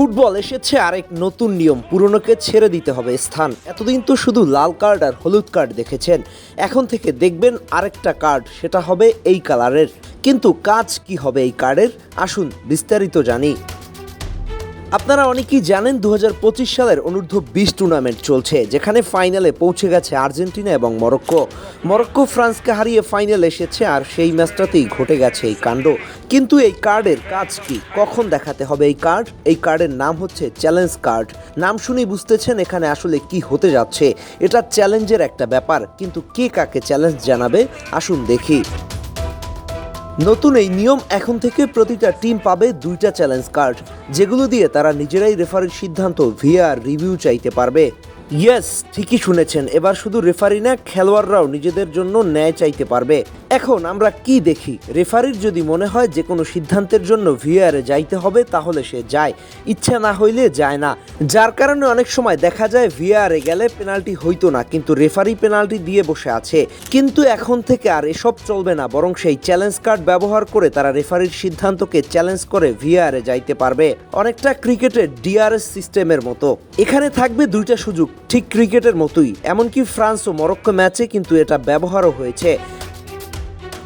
Football এসেছে আরেক নতুন নিয়ম, পুরনোকে ছেড়ে দিতে হবে স্থান। এতদিন তো শুধু লাল কার্ড আর হলুদ কার্ড দেখেছেন। এখন থেকে দেখবেন আরেকটা কার্ড, সেটা হবে এই কালারের। কিন্তু কাজ কি হবে এই কার্ডের? আসুন বিস্তারিত জানি। আপনারা অনেকেই জানেন দু হাজার পঁচিশ সালের অনূর্ধ্ব বিশ টুর্নামেন্ট চলছে, যেখানে ফাইনালে পৌঁছে গেছে আর্জেন্টিনা এবং মরক্কো। মরক্কো ফ্রান্সকে হারিয়ে ফাইনাল এসেছে আর সেই ম্যাচটাতেই ঘটে গেছে এই কাণ্ড। কিন্তু এই কার্ডের কাজ কি? কখন দেখাতে হবে এই কার্ড? এই কার্ডের নাম হচ্ছে চ্যালেঞ্জ কার্ড নাম শুনেই বুঝতেছেন এখানে আসলে কি হতে যাচ্ছে। এটা চ্যালেঞ্জের একটা ব্যাপার, কিন্তু কে কাকে চ্যালেঞ্জ জানাবে? আসুন দেখি। নতুন এই নিয়ম এখন থেকে প্রতিটা টিম পাবে দুইটা চ্যালেঞ্জ কার্ড যেগুলো দিয়ে তারা নিজেরাই রেফারির সিদ্ধান্ত ভিআর রিভিউ চাইতে পারবে। ইয়েস ঠিকই শুনেছেন, এবার শুধু রেফারি না, খেলোয়াড়রাও নিজেদের জন্য ন্যায় চাইতে পারবে। এখন আমরা কি দেখি? রেফারির যদি মনে হয় যে কোনো সিদ্ধান্তের জন্য ভিআরে যাইতে হবে, তাহলে সে যায়। ইচ্ছা না হইলে যায় না। যার কারণে অনেক সময় দেখা যায় ভিআরে গেলে পেনাল্টি হইতো না, কিন্তু রেফারি পেনাল্টি দিয়ে বসে আছে। কিন্তু এখন থেকে আর এসব চলবে না, বরং সেই চ্যালেঞ্জ কার্ড ব্যবহার করে তারা রেফারির সিদ্ধান্তকে চ্যালেঞ্জ করে ভিআরে যাইতে পারবে। অনেকটা ক্রিকেটের ডিআরএস সিস্টেমের মতো। এখানে থাকবে দুইটা সুযোগ, ঠিক ক্রিকেটের মতোই। এমনকি ফ্রান্স ও মরক্কো ম্যাচে কিন্তু এটা ব্যবহারও হয়েছে।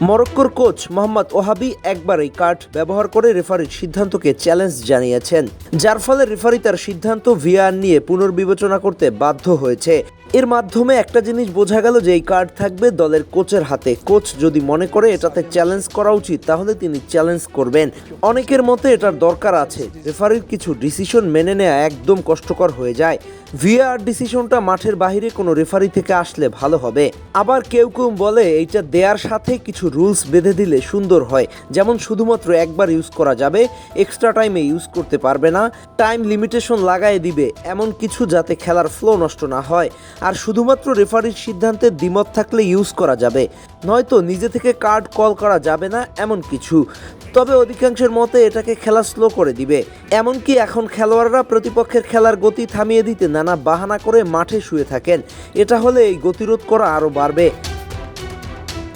মরক্কোর কোচ মোহাম্মদ ওহাবি একবারই কার্ড ব্যবহার করে রেফারির সিদ্ধান্তকে চ্যালেঞ্জ জানিয়েছেন, যার ফলে রেফারি তার সিদ্ধান্ত ভিআর নিয়ে পুনর্বিবেচনা করতে বাধ্য হয়েছে। এর মাধ্যমে একটা জিনিস বোঝা গেল যে এই কার্ড থাকবে দলের কোচের হাতে। কোচ যদি মনে করে এটাতে চ্যালেঞ্জ করা উচিত, তাহলে তিনি চ্যালেঞ্জ করবেন। অনেকের মতে এটার দরকার আছে। রেফারির কিছু ডিসিশন মেনে নেওয়া একদম কষ্টকর হয়ে যায়। ভিআর ডিসিশনটা মাঠের বাইরে কোনো রেফারি থেকে আসলে ভালো হবে। আবার কেউ কেউ বলে এইটা দেওয়ার সাথে কিছু রুলস বেঁধে দিলে সুন্দর হয়। যেমন শুধুমাত্র একবার ইউজ করা যাবে এক্সট্রা টাইমে ইউজ করতে পারবে না টাইম লিমিটেশন লাগাই দিবে, এমন কিছু যাতে খেলার ফ্লো নষ্ট না হয়। আর শুধুমাত্র রেফারির সিদ্ধান্তে দ্বিমত থাকলে ইউজ করা যাবে। নয়তো নিজে থেকে কার্ড কল করা যাবে না এমন কিছু। তবে অধিকাংশের মতে এটাকে খেলা স্লো করে দিবে। এমনকি এখন খেলোয়াড়রা প্রতিপক্ষের খেলার গতি থামিয়ে দিতে নানা বাহানা করে মাঠে শুয়ে থাকেন। এটা হলে এই গতিরোধ করা আরও বাড়বে।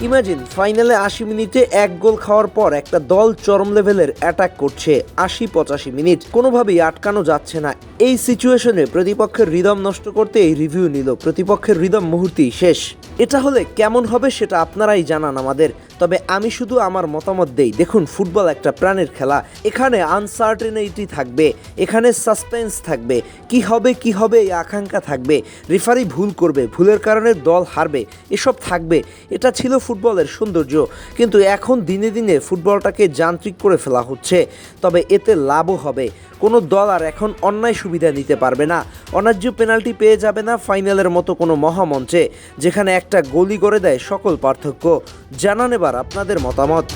ইমাজিন, ফাইনালে আশি মিনিটে এক গোল খাওয়ার পর একটা দল চরম লেভেলের অ্যাটাক করছে আশি পঁচাশি মিনিট। কোনোভাবেই আটকানো যাচ্ছে না। এই সিচুয়েশনে প্রতিপক্ষের রিদম নষ্ট করতে এই রিভিউ নিল। প্রতিপক্ষের রিদম মুহূর্তেই শেষ। এটা হলে কেমন হবে সেটা আপনারাই জানান আমাদের। তবে আমি শুধু আমার মতামত দেই। দেখুন, ফুটবল একটা প্রাণের খেলা। এখানে আনসার্টেনিটি থাকবে। এখানে সাসপেন্স থাকবে। কি হবে কি হবে, এই আকাঙ্ক্ষা থাকবে। রেফারি ভুল করবে। ভুলের কারণে দল হারবে। এসব থাকবে। এটা ছিল ফুটবলের সৌন্দর্য। কিন্তু এখন দিনে দিনে ফুটবলটাকে যান্ত্রিক করে ফেলা হচ্ছে। তবে এতে লাভও হবে। কোনো দল আর এখন অন্যায় সুবিধা নিতে পারবে না। অনার্য পেনাল্টি পেয়ে যাবে না ফাইনালের মতো কোনো মহামঞ্চে, যেখানে একটা গলি করে দেয় সকল পার্থক্য। জানান এবার আপনাদের মতামত।